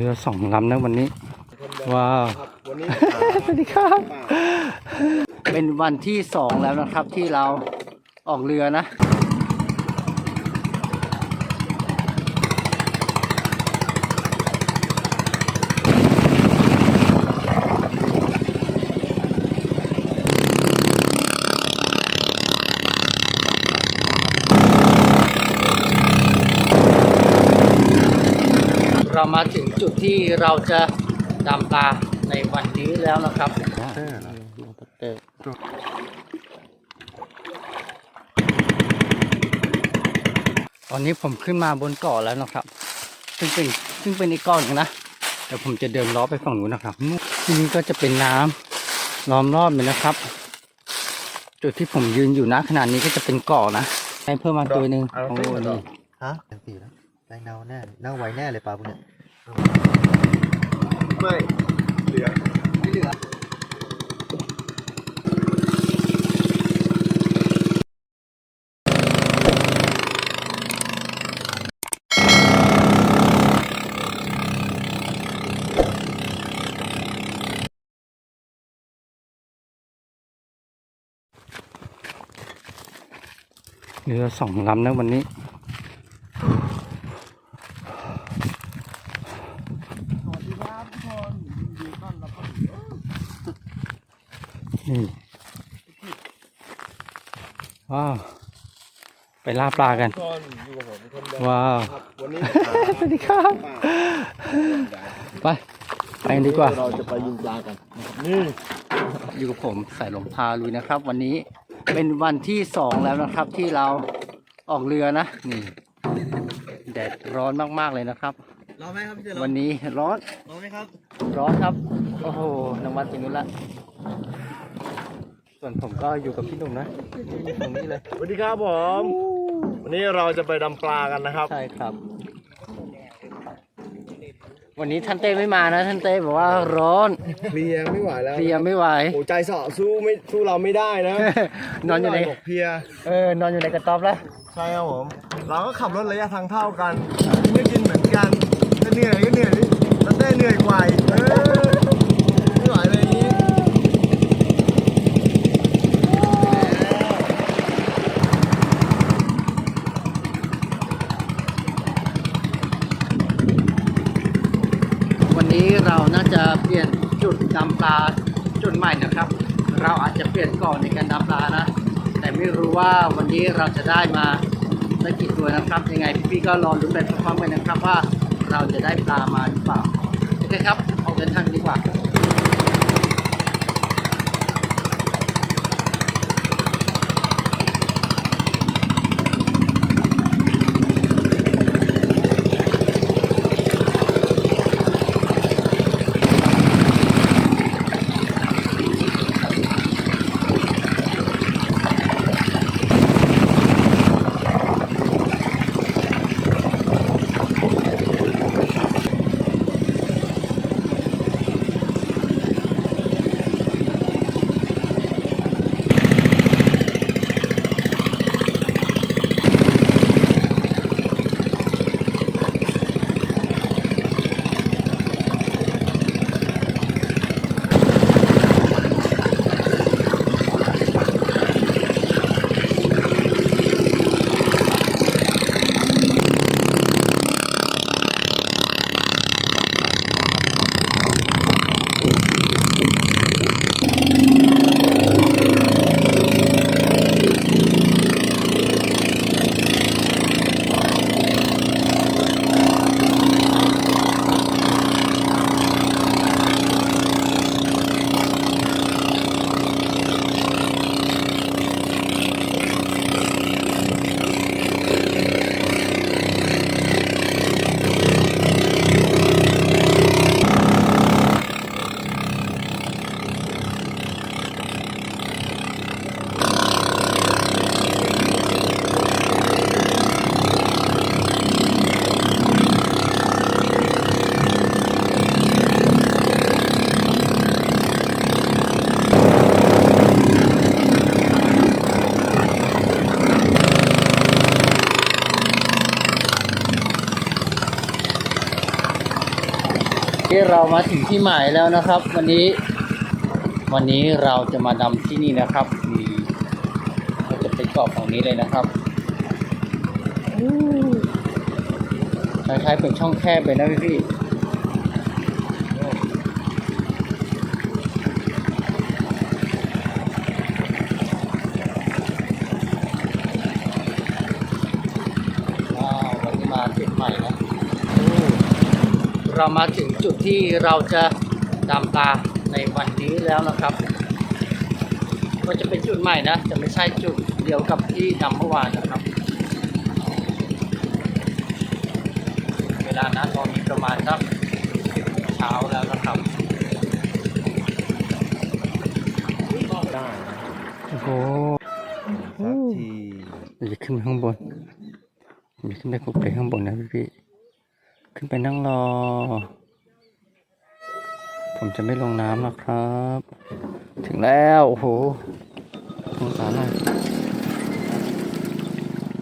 เรือสองลำนะวันนี้ ว้าววันนี้สวัสดีครับ เป็นวันที่สองแล้วนะครับที่เราออกเรือนะ เรามาถึงจุดที่ เราจะดำปลาในวันนี้แล้วนะครับตอนนี้ผมขึ้นมาบนเกาะแล้วนะครับ ซึ่งเป็นซึ่งเป็นอีกเกาะหนึ่งนะเดี๋ยวผมจะเดินล้อไปฝั่งนู้นนะครับนู่นที่นี่ก็จะเป็นน้ำล้อมรอบเลยนะครับ จุดที่ผมยืนอยู่นะขนาดนี้ก็จะเป็นเกาะนะให้เพิ่มมาตัวหนึ่งโอ้โหนี่ฮะยังปีแล้วแรงเน่าแน่เน่าไวแน่เลยปลาพวกเนี้ย ไม่เหลือไม่เหลือเรือสองลำนะวันนี้ สวัสดีครับทุกคนยินดีต้อนรับเข้าสู่ นี่ว้าว ไปล่าปลากันทุกคนอยู่กับผมคนเดิมว้าวครับวันนี้สวัสดีครับ ไป ไปกันดีกว่า เราจะไปยิงปลากันนะครับนี่อยู่กับผมสายลมพาลุยนะครับ วันนี้เป็นวันที่สองแล้วนะครับ ที่เราออกเรือนะ นี่แดดร้อนมากๆเลยนะครับรอไหมครับพี่เจริญวันนี้ร้อนรอไหมครับ ร้อนครับ โอ้โหน้ำวัดตรงนู้นละ ส่วนผมก็อยู่กับพี่หนุ่มนะอยู่ตรงนี้เลย สวัสดีครับผม วันนี้เราจะไปดำปลากันนะครับ ใช่ครับ วันนี้ท่านเต้ไม่มานะ ท่านเต้บอกว่าร้อนเพลียไม่ไหวแล้วเพลียไม่ไหว โอ้ใจเสาะสู้ไม่สู้เราไม่ได้นะ นอนอยู่ในบอกเพลีย เออนอนอยู่ในกระต๊อบแล้ว ใช่ครับผม เราก็ขับรถระยะทางเท่ากันกินก็กินเหมือนกันจะเหนื่อยก็เหนื่อยแต่เต้เหนื่อยกว่าอีกเออไม่ไหวเลยอย่างนี้ วันนี้เราน่า จะเปลี่ยนจุดดำปลาจุดใหม่นะครับ เราอาจจะเปลี่ยนก่อนในการดำปลานะ แต่ไม่รู้ว่าวันนี้เราจะได้มาได้กี่ตัวนะครับ ยังไงพี่ๆก็รอลุ้นไปพร้อมๆกันนะครับว่าเราจะได้ปลามาหรือเปล่าโอเคครับออกเดินทางดีกว่า เรามาถึงที่หมายแล้วนะครับ วันนี้ วันนี้เราจะมาดำที่นี่นะครับมีเราจะไปเกาะฝั่งนี้เลยนะครับคล้ายๆเป็นช่องแคบเลยนะพี่พี่ว้าววันนี้มาจุดใหม่นะเรามาถึง จุดที่เราจะดำปลาในวันนี้แล้วนะครับ ก็จะเป็นจุดใหม่นะ จะไม่ใช่จุดเดียวกับที่ดำเมื่อวานนะครับ เวลานะตอนนี้ประมาณสักเช้าแล้วนะครับ ได้โอ้โหสักทีเดี๋ยวจะขึ้นไปข้างบนเดี๋ยวขึ้นไปคุกไปข้างบนนะพี่พี่ๆขึ้นไปนั่งรอ ผมจะไม่ลงน้ำนะครับ ถึงแล้ว โอ้โหสงสารหน่อย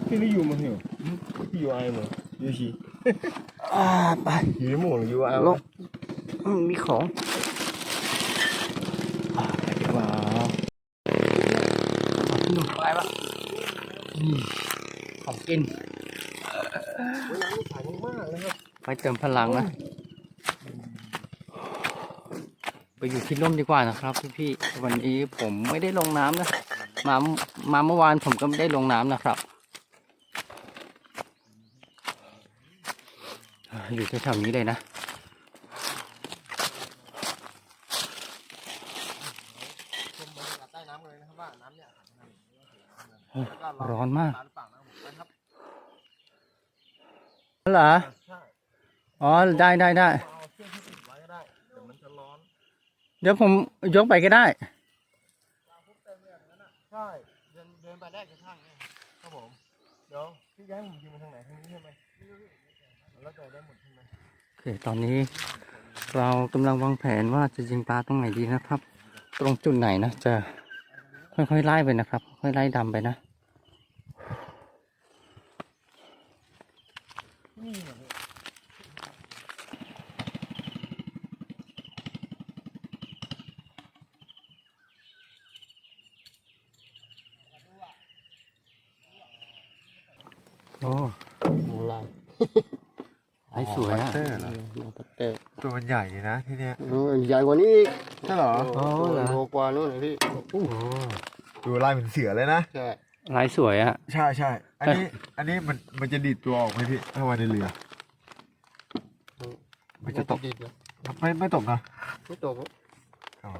พี่นี่อยู่มาเหรอพี่อยู่ไอเหรอยูชีอ่าไปอยู่ในหมู่หรืออยู่ไอลงอืมมีของอ่าไปดีกว่าเอาพี่หนุ่มไปปะนี่ของกินวันนี้ขายมากนะครับไปเติมพลังนะ ไปอยู่ที่ร่มดีกว่านะครับพี่ๆวันนี้ผมไม่ได้ลงน้ำนะมามาเมื่อวานผมก็ไม่ได้ลงน้ำนะครับ อยู่แถวๆนี้เลยนะร้อนมากเหรออ๋อได้ได้ได้ไว้ก็ได้เดี๋ยวมันจะร้อน เดี๋ยวผมยกไปก็ได้ใช่เดินเดินไปได้กระทั่งเนี่ยครับผมเดี๋ยวพี่ย้ายผมยิงมาทางไหนทางนี้ใช่ไหมแล้วแต่ได้หมดใช่ไหมโอเคตอนนี้ เรากำลังวางแผนว่าจะยิงปลาตรงไหนดีนะครับ ตรงจุดไหนนะจะค่อยๆไล่ไปนะครับ ค่อยๆไล่ดำไปนะ นี่เหรอพี่ โอ้โหลายไอ้สวย อะปัตเตอร์เหรอปัตเตอร์ตัวมันใหญ่ดีนะที่เนี้ยใหญ่กว่านี้อีกใช่เหรอโอ้เหรอโลกว่านู่นเลยพี่ดูลายเหมือนเสือเลยนะใช่ลายสวยอะ ใช่ใช่อันนี้อันนี้มันมันจะดีดตัวออกไหมพี่ถ้าวันในเรือ มันจะตกไม่ไม่ตกนะไม่ตกอ๋อ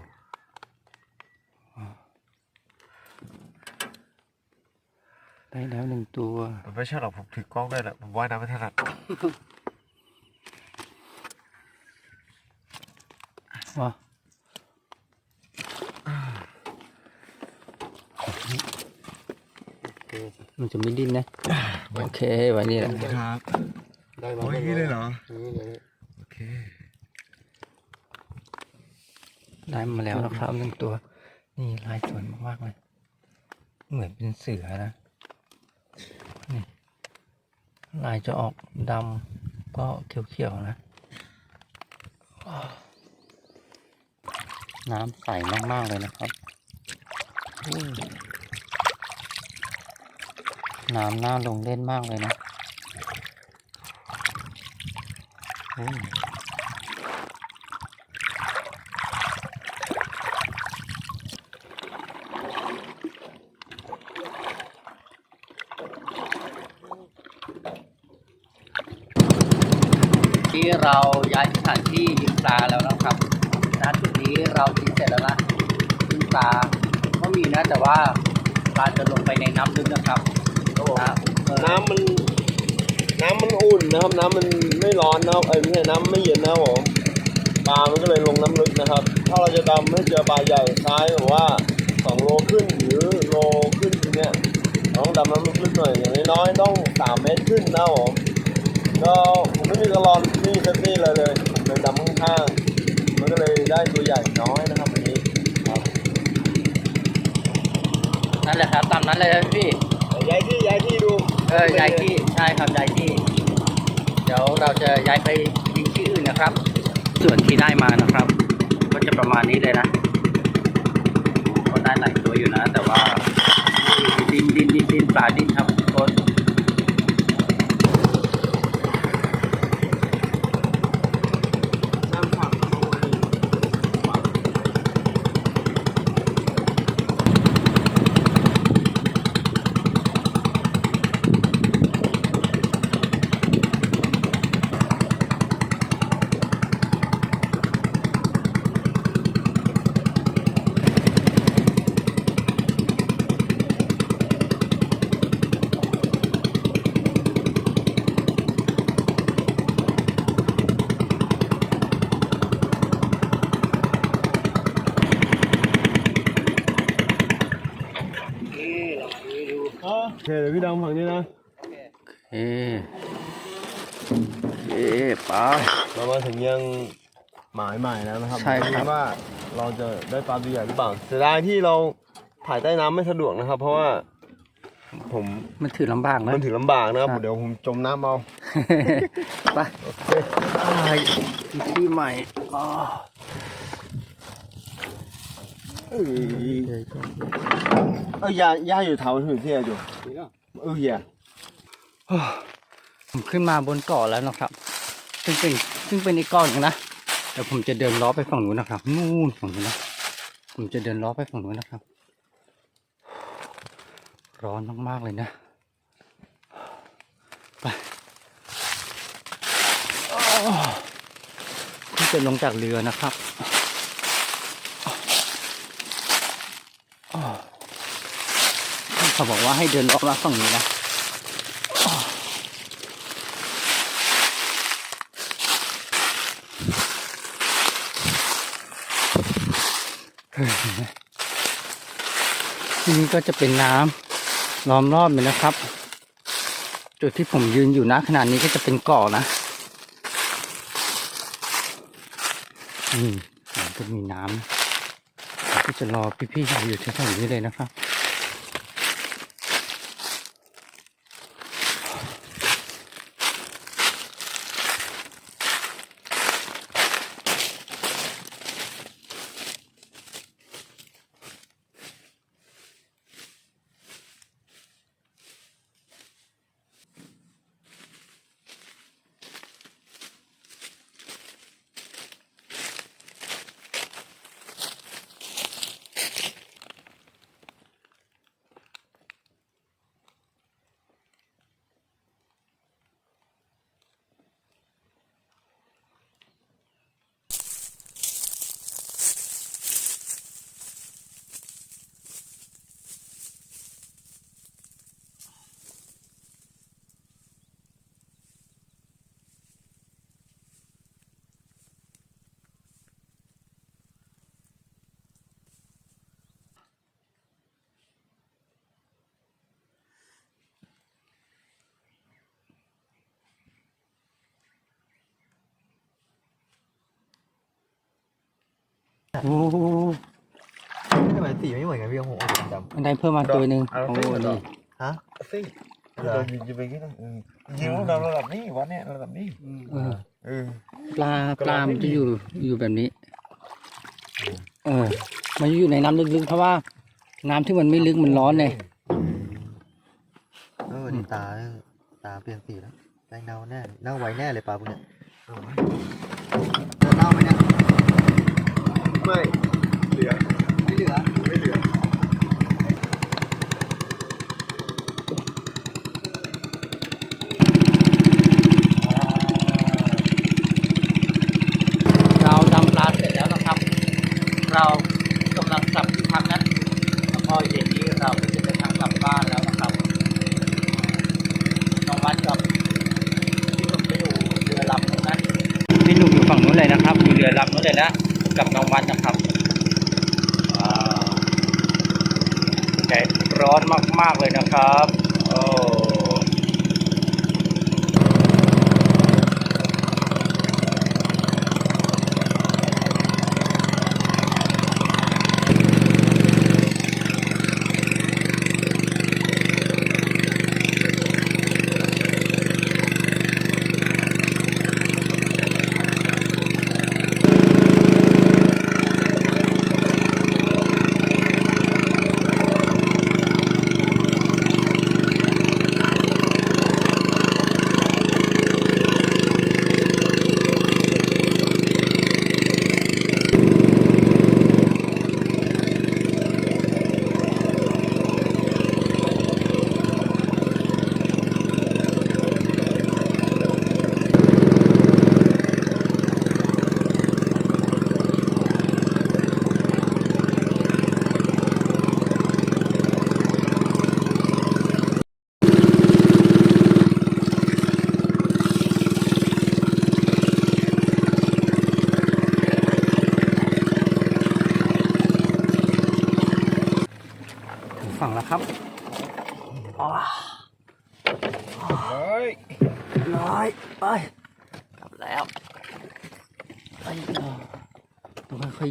ได้แล้วหนึ่งตัว มันไม่ใช่หรอกผมถือกล้องด้วยแหละผมว่ายน้ำไม่ถนัด ว้ามันจะไม่ดิ้นนะ โอเคไว้นี่แหละครับได้มาโอ้ยอย่างนี้เลยเหรอนี่เลยโอเค ได้มาแล้วนะครับหนึ่งตัว นี่ลายสวยมากๆเลย เหมือนเป็นเสือนะนี่ลายจะออกดำก็เขียวๆนะ น้ำใสมาก ๆ เลยนะครับ น้ำน่าลงเล่นมากเลยนะที่เราย้ายสถานที่ยิงปลาแล้วนะครับ ณจุดนี้เรายิงเสร็จแล้วนะยิงปลาก็มีนะแต่ว่าปลาจะลงไปในน้ำลึกนะครับนะเออน้ำมันน้ำมันอุ่นนะครับ น้ำมันไม่ร้อนนะครับเอ้ยไม่ใช่น้ำไม่เย็นนะครับผมปลามันก็เลยลงน้ำลึกนะครับ ถ้าเราจะดำให้เจอปลาใหญ่ซ้ายแบบว่าสองโลขึ้นหรือโลขึ้นทีเนี้ยเราต้องดำน้ำลึกๆหน่อยอย่างน้อยๆต้องสามเมตรขึ้นนะครับผมก็ผมไม่มีกระลอนไม่มีเซฟตี้เลยเลยผมเลยดำข้างๆมันก็เลย ได้ตัวใหญ่น้อยนะครับวันนี้ครับนั่นแหละครับตามนั้นเลยนะพี่แต่ย้ายที่ย้ายที่ดูเออย้ายที่ใช่ครับย้ายที่ เดี๋ยวเราจะย้ายไปยิงที่อื่นนะครับจุดส่วนที่ได้มานะครับ ก็จะประมาณนี้เลยนะก็ได้หลายตัวอยู่นะ แต่ว่าดินดินดินดินปลาดินครับทุกคน น้ำผักเอาไว้ นี่เราไปดู โอ เคเดี๋ยวพี่ดำฝั่งนี้นะเอ๊ะเอ๊ะปลาเรามาถึงยังหมายใหม่แล้วนะครับใช่ครับ ดูว่าเราจะได้ปลาตัวใหญ่หรือเปล่าเสียดายที่เราถ่ายใต้น้ำไม่สะดวกนะครับ เพราะว่าผมมันถือลำบากนะ มันถือลำบากนะครับครับ เดี๋ยวผมจมน้ำเอาไปไปที่ใหม่อ๋อ เอ้ยเอ้ยยายาอยู่เท้าถือเที่ยอยู่เออเหี้ยผมขึ้นมาบนเกาะแล้วนะครับ ซึ่งเป็นซึ่งเป็นอีกเก้อนนึงนะเดี๋ยวผมจะเดินล้อไปฝั่งนู้นนะครับ นู่นฝั่งนู้นนะผมจะเดินล้อไปฝั่งนู้นนะครับ ร้อนมากๆเลยนะไปเพิ่งจะลงจากเรือนะครับอ้าว เขาบอกว่าให้เดินล้อมาฝั่งนี้นะที่นี่ก็จะเป็นน้ำล้อมรอบเลยนะครับ จุดที่ผมยืนอยู่นะขนาดนี้ก็จะเป็นเกาะนะอืมก็มีน้ำผมก็จะรอพี่ๆอยู่แถวๆนี้เลยนะครับ โอ้ทำไมสีไม่เหมือนกันพี่ของผมเอาสีดำ อันใดเพิ่มมาตัวหนึ่งเอาโอ้สินี่ฮะสิเดี๋ยวยิงไปกี่นะยิงลูกดำระดับนี้วะเนี่ยระดับนี้เออเออ ปลาปลามันจะอยู่อยู่แบบนี้ เออ มันอยู่ในน้ำลึกๆ เพราะว่า น้ำที่มันไม่ลึกมันร้อนเลย เออดีตาตาเปลี่ยนสีแล้วแรงเน่าแน่เน่าไวแน่เลยปลาพวกเนี้ยจะเล่าไหมเนี่ย ไม่เหลือไม่เหลือไม่เหลือเราดำปลาเสร็จแล้วนะครับ เรากำลังกลับที่พักนะแล้วพอเย็นนี้เราก็จะเดินทางกลับบ้านแล้วนะครับน้องวัดกับพี่หนุ่มจะอยู่เรือลำนู้นนะพี่หนุ่มอยู่ฝั่งนู้นเลยนะครับอยู่เรือลำนู้นเลยนะ กับน้องวัดนะครับอ่าแดดร้อนมากๆเลยนะครับโอ้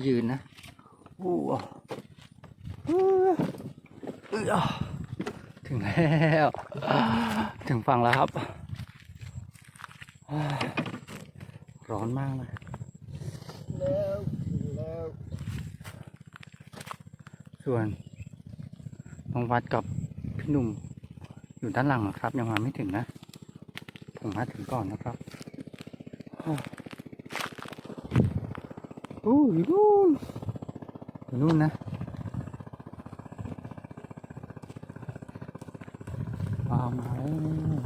ยๆยืนนะอู้อะอู้อื้ออะถึงแล้ว ถึงฝั่งแล้วครับอ่าร้อนมากเลยแล้วแล้ว ส่วนน้องวัดกับพี่หนุ่มอยู่ด้านหลังนะครับ ยังมาไม่ถึงนะ ผมมาถึงก่อนนะครับ โอ้ยนู่นอยู่นู่นนะมามาแล้ว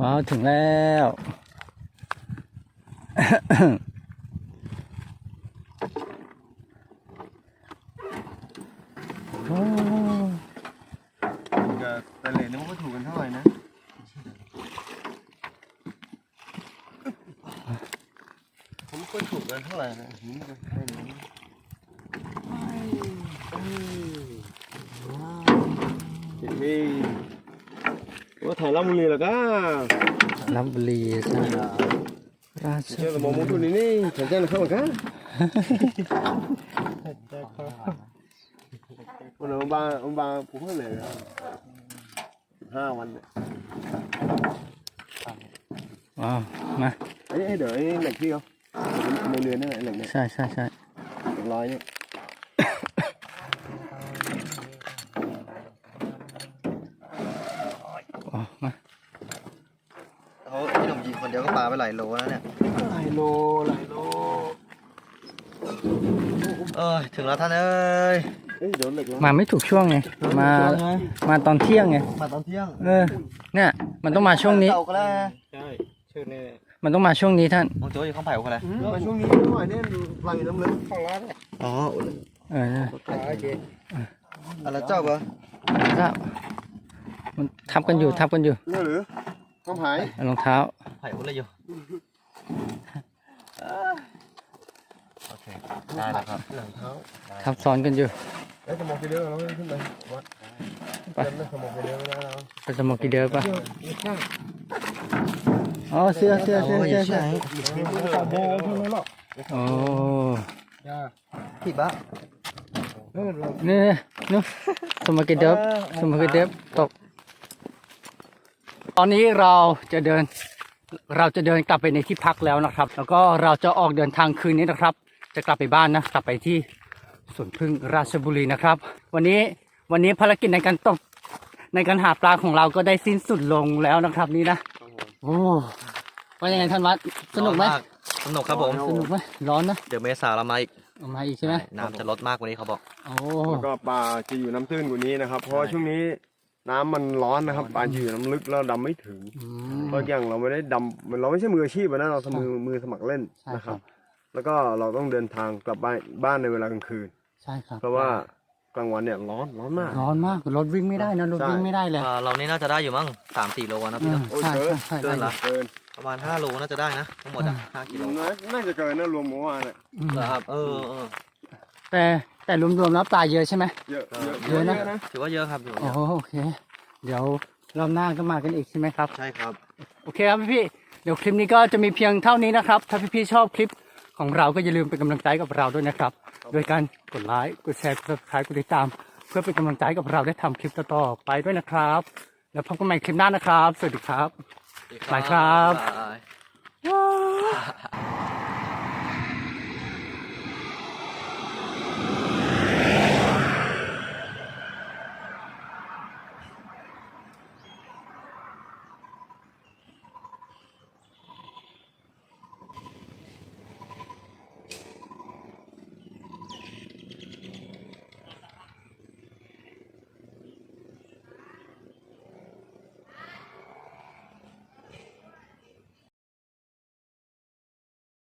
ว้าว ถึงแล้ว โอ้ กับแต่เหรียญนี่มันก็ถูกกันเท่าไหร่นะผมก็ถูกกันเท่าไหร่นะนี่ก็ให้หนึ่งเห็นไหมว่าถ่ายลำบุรีแล้วก็ ลำบุรีใช่ไหมราช เจ้าสมองมุทุนี่นี่ฉันจะเข้ามากัน วันนั้นบางบางผมก็เลยห้าวันเนี่ยว้าวมาไอ้เดี๋ยวไอ้เหล็กที่เขาในเรือนนั่นแหละเหล็กเนี่ยใช่ใช่ใช่เหล็กร้อยเนี่ยอ๋อมาเขาพี่หนุ่มยิงคนเดียวก็ปลาไปหลายโลแล้วเนี่ยหลายโลหลายโล เอ้ยถึงแล้วท่านเอ้ยเอ้ยเดี๋ยวเหล็กร้อยมาไม่ถูกช่วงไง มา มาตอนเที่ยงไง มาตอนเที่ยง เออ เนี่ย มันต้องมาช่วงนี้ เต่าก็แล้วใช่ชื่อนี่มันต้องมาช่วงนี้ท่านมองโจ้อยู่ข้างไผ่ก็แล้วมาช่วงนี้หน่อยเนี่ยไหลน้ำลึกของร้านเนี่ยอ๋อเอออะไรเจ้าก็ก็มันทับกันอยู่ทับกันอยู่เนี่ยหรือต้องหายรองเท้าไผ่ก็เลยอยู่โอ เคได้แล้วครับหลังเท้าทับซ้อนกันอยู่แล้วจะมองไปเรื่อยเราขึ้นไปวัดไปจำได้สมองไปเรื่อยไม่ได้แล้วไปสโมอกีเดอร์ปะไม่ใช่อ๋อเสื้อเสื้อเสื้อเสื้อเสื้อขอโบเท่านั้นหรอกโอ้พี่บ้านี่นี่สโมอกีเดอร์สโมอกีเดอร์ตก ตอนนี้เราจะเดิน เราจะเดินกลับไปในที่พักแล้วนะครับ แล้วก็เราจะออกเดินทางคืนนี้นะครับ จะกลับไปบ้านนะกลับไปที่สวนพึ่งราชบุรีนะครับ วันนี้วันนี้ภารกิจในการตกในการหาปลาของเราก็ได้สิ้นสุดลงแล้วนะครับนี่นะโอ้ว่ายังไงท่านวัดสนุกไหมสนุกครับผมสนุกไหมร้อนนะเดี๋ยวเมษาเรามาอีกออกมาอีกใช่ไหมน้ำจะลดมากกว่านี้เขาบอกโอ้แล้วก็ปลาจะอยู่น้ำตื้นกว่านี้นะครับ เพราะว่าช่วงนี้น้ำมันร้อนนะครับปลาจะอยู่น้ำลึกแล้วดำไม่ถึงอืมเพราะอย่างเราไม่ได้ดำเราไม่ใช่มืออาชีพอะนะเราทำมือมือสมัครเล่นใช่นะคครัรับบ แล้วก็เราต้องเดินทางกลับบ้านบ้านในเวลากลางคืน ใช่ครับเพราะว่ากลางวันเนี่ยร้อนร้อนมาก ร้อนมากรถวิ่งไม่ได้นะรถใช่วิ่งไม่ได้เลยอ่าเรานี่น่าจะได้อยู่มั้งสามสี่โลนะอืพี่มเนาะ โอ้ยใช่เกินใช่เกิใช่นเหรอ เกินประมาณห้าโลน่าจะได้นะทั้งหมดอะห้ากิโลน่าจะเกินนะรวมเมื่อวานเนี่ยอืมเหรอครับ เออเออแต่แต่รวมๆแล้วปลาเยอะใช่ไหม เยอะเอเยออะเยอะนะนะ ถือว่าเยอะครับถือว่าเยโอ้อะโอเค เดี๋ยวรอบหน้าก็มากันอีกใช่ไหมครับ ใช่ครับ โอเคครับพี่ๆเดี๋ยวคลิปนี้ก็จะมีเพียงเท่านี้นะครับ ถ้าพี่ๆชอบคลิป ของเราก็อย่าลืมเป็นกำลังใจกับเราด้วยนะครับ โดยการกดไลค์กดแชร์กด subscribe กดติดตาม เพื่อเป็นกำลังใจกับเราได้ทำคลิปต่อๆไปด้วยนะครับ แล้วพบกันใหม่คลิปหน้านะครับ สวัสดีครับ บายครับ บาย